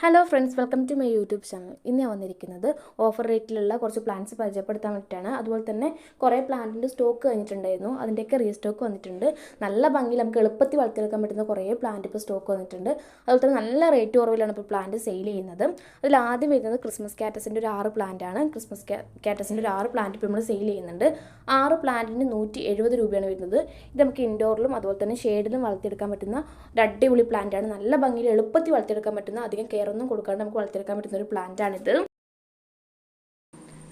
Hello friends welcome to my YouTube channel ഇന്ന് ഞാൻ വന്നിരിക്കുന്നത് ഓഫർ റേറ്റിലുള്ള കുറച്ച് പ്ലാന്റ്സ് പരിചയപ്പെടുത്താൻ വേണ്ടിയിട്ടാണ്. അതുപോലെ തന്നെ കുറേ പ്ലാന്റിന്റെ സ്റ്റോക്ക് കഴിഞ്ഞിട്ടുണ്ടായിരുന്നു. അതിന്റെയൊക്കെ റീസ്റ്റോക്ക് വന്നിട്ടുണ്ട്. നല്ല ഭംഗിയിൽ നമുക്ക് എളുപ്പത്തിൽ വളർത്തിയെടുക്കാൻ പറ്റുന്ന കുറേ പ്ലാന്റ് ഇപ്പോൾ സ്റ്റോക്ക് വന്നിട്ടുണ്ട്. അതുപോലെ തന്നെ നല്ല റേറ്റ് കുറവിലാണ് ഇപ്പോൾ പ്ലാന്റ് സെയിൽ ചെയ്യുന്നത്. അതിൽ ആദ്യം വരുന്നത് ക്രിസ്മസ് കാറ്റസിന്റെ ഒരു ആറ് പ്ലാന്റ് ആണ്. ക്രിസ്മസ് കാറ്റസിന്റെ ഒരു ആറ് പ്ലാന്റ് ഇപ്പോൾ നമ്മൾ സെയിൽ ചെയ്യുന്നുണ്ട്. ആറ് പ്ലാന്റിന് നൂറ്റി എഴുപത് രൂപയാണ് വരുന്നത്. ഇത് നമുക്ക് ഇൻഡോറിലും അതുപോലെ തന്നെ ഷെയ്ഡിലും വളർത്തിയെടുക്കാൻ പറ്റുന്ന ഒരു അടിപൊളി പ്ലാന്റാണ് നല്ല ഭംഗിയിൽ എളുപ്പത്തിൽ വളർത്തിയെടുക്കാൻ പറ്റുന്ന അധികം കെയർ ഒന്നും കൊടുക്കാണ്ട് നമുക്ക് വളർത്തിയെടുക്കാൻ പറ്റുന്ന ഒരു പ്ലാന്റ് ആണിത്.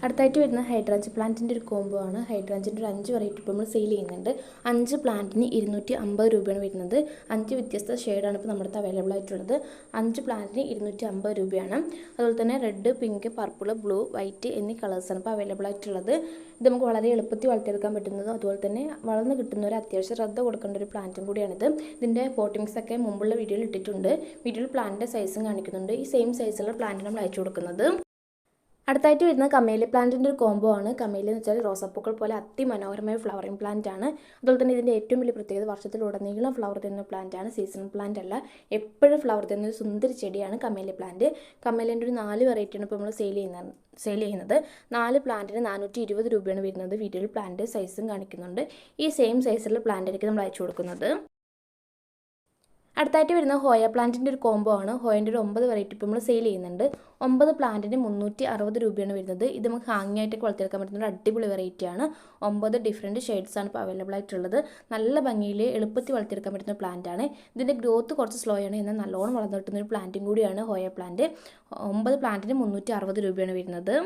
അടുത്തായിട്ട് വരുന്ന ഹൈഡ്രാഞ്ച് പ്ലാന്റിന്റെ ഒരു കോംബോ ആണ്. ഹൈഡ്രാഞ്ചിന്റെ ഒരു അഞ്ച് വെറൈറ്റി ഇപ്പോൾ നമ്മൾ സെയിൽ ചെയ്യുന്നുണ്ട്. അഞ്ച് പ്ലാന്റിന് ഇരുന്നൂറ്റി അമ്പത് രൂപയാണ് വരുന്നത്. അഞ്ച് വ്യത്യസ്ത ഷെയ്ഡാണ് ഇപ്പോൾ നമ്മുടെ അടുത്ത് അവൈലബിൾ ആയിട്ടുള്ളത്. അഞ്ച് പ്ലാന്റിന് ഇരുന്നൂറ്റി അമ്പത് രൂപയാണ്. അതുപോലെ തന്നെ red pink purple blue white എന്നീ കളേഴ്സാണ് ഇപ്പോൾ അവൈലബിൾ ആയിട്ടുള്ളത്. ഇത് നമുക്ക് വളരെ എളുപ്പത്തിൽ വളർത്തിയെടുക്കാൻ പറ്റുന്നതും. അതുപോലെ തന്നെ വളർന്ന് കിട്ടുന്ന ഒരു അത്യാവശ്യം ശ്രദ്ധ കൊടുക്കേണ്ട ഒരു പ്ലാന്റും കൂടിയാണിത് ഇതിന്റെ പോട്ടിങ്സ് ഒക്കെ മുമ്പുള്ള വീഡിയോയിൽ ഇട്ടിട്ടുണ്ട്. വീഡിയോയിൽ പ്ലാന്റിന്റെ സൈസും കാണിക്കുന്നുണ്ട്. ഈ സെയിം സൈസുള്ള പ്ലാന്റ് നമ്മൾ അയച്ചു കൊടുക്കുന്നത്. അടുത്തായിട്ട് വരുന്നത് കമേലി പ്ലാന്റിന്റെ ഒരു കോംബോ ആണ്. കമേലി എന്ന് വെച്ചാൽ റോസാപ്പൂക്കൾ പോലെ അതിമനോഹരമായ ഫ്ലവറിങ് പ്ലാന്റ് ആണ്. അതുപോലെ തന്നെ ഇതിന്റെ ഏറ്റവും വലിയ പ്രത്യേകത വർഷത്തിലുടനീളം ഫ്ലവർ തരുന്ന പ്ലാന്റ് ആണ്. സീസണൽ പ്ലാന്റ് അല്ല. എപ്പോഴും ഫ്ലവർ തരുന്ന ഒരു സുന്ദരി ചെടിയാണ് കമേലി പ്ലാന്റ് കമേലിന്റെ ഒരു നാല് വെറൈറ്റിയാണ് ഇപ്പോൾ നമ്മൾ സെയിൽ ചെയ്യുന്നത് സെയിൽ ചെയ്യുന്നത്. നാല് പ്ലാന്റിന് നാനൂറ്റി ഇരുപത് രൂപയാണ് വരുന്നത്. വീഡിയോയിൽ പ്ലാന്റ് സൈസും കാണിക്കുന്നുണ്ട്. ഈ സെയിം സൈസിലുള്ള പ്ലാന്റായിരിക്കും നമ്മൾ അയച്ചു കൊടുക്കുന്നത്. അടുത്തായിട്ട് വരുന്ന ഹോയ പ്ലാന്റിന്റെ ഒരു കോംബോ ആണ്. ഹോയന്റെ ഒരു ഒമ്പത് വെറൈറ്റി ഇപ്പോൾ നമ്മൾ സെയിൽ ചെയ്യുന്നുണ്ട്. ഒമ്പത് പ്ലാന്റിന് മുന്നൂറ്റി അറുപത് രൂപയാണ് വരുന്നത്. ഇത് നമുക്ക് ഹാങ്ങി ആയിട്ട് വളർത്തിയെടുക്കാൻ പറ്റുന്ന ഒരു അടിപൊളി വെറൈറ്റിയാണ് ഒമ്പത് ഡിഫറെന്റ് ഷെയ്ഡ്സാണ് ഇപ്പോൾ അവൈലബിൾ ആയിട്ടുള്ളത്. നല്ല ഭംഗിയിൽ എളുപ്പത്തിൽ വളർത്തിയെടുക്കാൻ പറ്റുന്ന പ്ലാന്റ് ആണ്. ഇതിന്റെ ഗ്രോത്ത് കുറച്ച് സ്ലോ ആണ്. എന്നാൽ നല്ലോണം വളർന്നു കിട്ടുന്ന ഒരു പ്ലാന്റും കൂടിയാണ് ഹോയ പ്ലാന്റ് ഒമ്പത് പ്ലാന്റിന് മുന്നൂറ്റി അറുപത് രൂപയാണ് വരുന്നത്.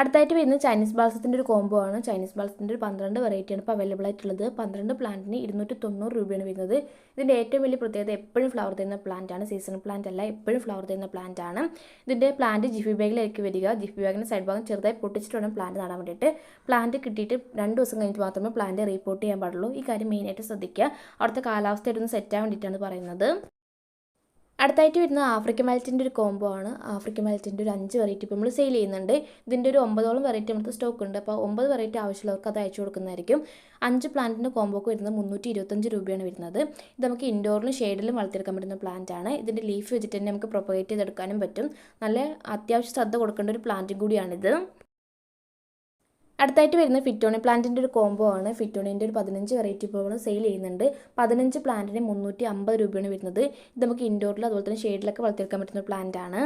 അടുത്തായിട്ട് വരുന്നത് ചൈനീസ് ബാൾസത്തിന്റെ ഒരു കോംബോ ആണ്. ചൈനീസ് ബാൾസത്തിന്റെ ഒരു പന്ത്രണ്ട് വെറൈറ്റിയാണ് ഇപ്പോൾ അവൈലബിൾ ആയിട്ടുള്ളത്. പന്ത്രണ്ട് പ്ലാന്റിന് ഇരുന്നൂറ്റി തൊണ്ണൂറ് രൂപയാണ് വരുന്നത്. ഇതിന്റെ ഏറ്റവും വലിയ പ്രത്യേകത എപ്പോഴും ഫ്ലവർ തരുന്ന പ്ലാന്റ് ആണ്. സീസൺ പ്ലാന്റ് അല്ല എപ്പോഴും ഫ്ലവർ തരുന്ന പ്ലാന്റ് ആണ്. ഇതിന്റെ പ്ലാന്റ് ജിഫി ബാഗിലേക്ക് വരിക. ജിഫി ബാഗിന്റെ സൈഡ് ഭാഗം ചെറുതായി പൊട്ടിച്ചിട്ട് വേണം പ്ലാന്റ് നടാൻ വേണ്ടിയിട്ട്. പ്ലാന്റ് കിട്ടിയിട്ട് രണ്ട് ദിവസം കഴിഞ്ഞിട്ട് മാത്രമേ പ്ലാന്റ് റീപ്പോർട്ട് ചെയ്യാൻ പാടുള്ളൂ. ഈ കാര്യം മെയിനായിട്ട് ശ്രദ്ധിക്കുക. അവിടുത്തെ കാലാവസ്ഥയായിട്ടൊന്ന് സെറ്റാൻ വേണ്ടിയിട്ടാണ് പറയുന്നത്. അടുത്തായിട്ട് വരുന്ന ആഫ്രിക്കൻ മാലറ്റിന്റെ ഒരു കോംബോ ആണ്. ആഫ്രിക്കൻ മാലറ്റിന്റെ ഒരു അഞ്ച് വെറൈറ്റി ഇപ്പോൾ നമ്മൾ സെയിൽ ചെയ്യുന്നുണ്ട്. ഇതിന്റെ ഒരു ഒമ്പതോളം വെറൈറ്റി നമുക്ക് സ്റ്റോക്ക് ഉണ്ട്. അപ്പോൾ ഒമ്പത് വെറൈറ്റി ആവശ്യമുള്ളവർക്ക് അത് അയച്ചു കൊടുക്കുന്നതായിരിക്കും. അഞ്ച് പ്ലാന്റിന്റെ കോംബോക്ക് വരുന്നത് മുന്നൂറ്റി ഇരുപത്തഞ്ച് രൂപയാണ് വരുന്നത്. ഇത് നമുക്ക് ഇൻഡോറിലും ഷെയ്ഡിലും വളർത്തിയെടുക്കാൻ പറ്റുന്ന പ്ലാന്റ് ആണ്. ഇതിന്റെ ലീഫ് വെച്ചിട്ട് തന്നെ നമുക്ക് പ്രൊപ്പഗേറ്റ് ചെയ്തെടുക്കാനും പറ്റും. നല്ല അത്യാവശ്യം ശ്രദ്ധ കൊടുക്കേണ്ട ഒരു പ്ലാന്റും കൂടിയാണിത്. അടുത്തായിട്ട് വരുന്ന ഫിറ്റോണി പ്ലാന്റിന്റെ ഒരു കോംബോ ആണ്. ഫിറ്റോണിന്റെ ഒരു പതിനഞ്ച് വെറൈറ്റി നമ്മൾ സെയിൽ ചെയ്യുന്നുണ്ട്. പതിനഞ്ച് പ്ലാന്റിന് മുന്നൂറ്റി അമ്പത് രൂപയാണ് വരുന്നത്. ഇത് നമുക്ക് ഇൻഡോറിൽ അതുപോലെ തന്നെ ഷെയ്ഡിലൊക്കെ വളർത്തിയെടുക്കാൻ പറ്റുന്ന പ്ലാന്റ് ആണ്.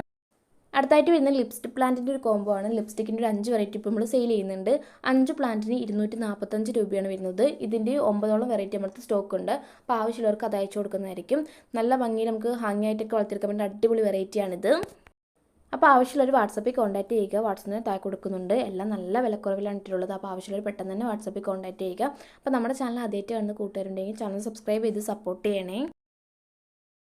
അടുത്തായിട്ട് വരുന്ന ലിപ്സ്റ്റിക് പ്ലാന്റിന്റെ ഒരു കോംബോ ആണ്. ലിപ്സ്റ്റിക്കിന്റെ ഒരു അഞ്ച് വെറൈറ്റി ഇപ്പോൾ നമ്മൾ സെയിൽ ചെയ്യുന്നുണ്ട്. അഞ്ച് പ്ലാന്റിന് ഇരുന്നൂറ്റി നാൽപ്പത്തഞ്ച് രൂപയാണ് വരുന്നത്. ഇതിന്റെ ഒമ്പതോളം വെറൈറ്റി നമ്മുടെ സ്റ്റോക്ക് ഉണ്ട്. അപ്പോൾ ആവശ്യമുള്ളവർക്ക് അത് അയച്ചു കൊടുക്കുന്നതായിരിക്കും. നല്ല ഭംഗിയിൽ നമുക്ക് ഹാങ്ങി ആയിട്ടൊക്കെ വളർത്തിയെടുക്കാൻ പറ്റുന്ന അടിപൊളി വെറൈറ്റിയാണിത് അപ്പോൾ ആവശ്യമുള്ളവർ വാട്സപ്പിൽ കോൺടാക്ട് ചെയ്യുക. വാട്സപ്പിന് താഴെ കൊടുക്കുന്നുണ്ട്. എല്ലാം നല്ല വിലക്കുറവിലാണ് ഇട്ടിട്ടുള്ളത്. അപ്പോൾ ആവശ്യമുള്ളവർ പെട്ടെന്ന് തന്നെ വാട്സപ്പിൽ കോൺടാക്ട് ചെയ്യുക. അപ്പോൾ നമ്മുടെ ചാനൽ ആദ്യമായിട്ട് കണ്ട് കൂട്ടുകാരുണ്ടെങ്കിൽ ചാനൽ സബ്സ്ക്രൈബ് ചെയ്ത് സപ്പോർട്ട് ചെയ്യണേ.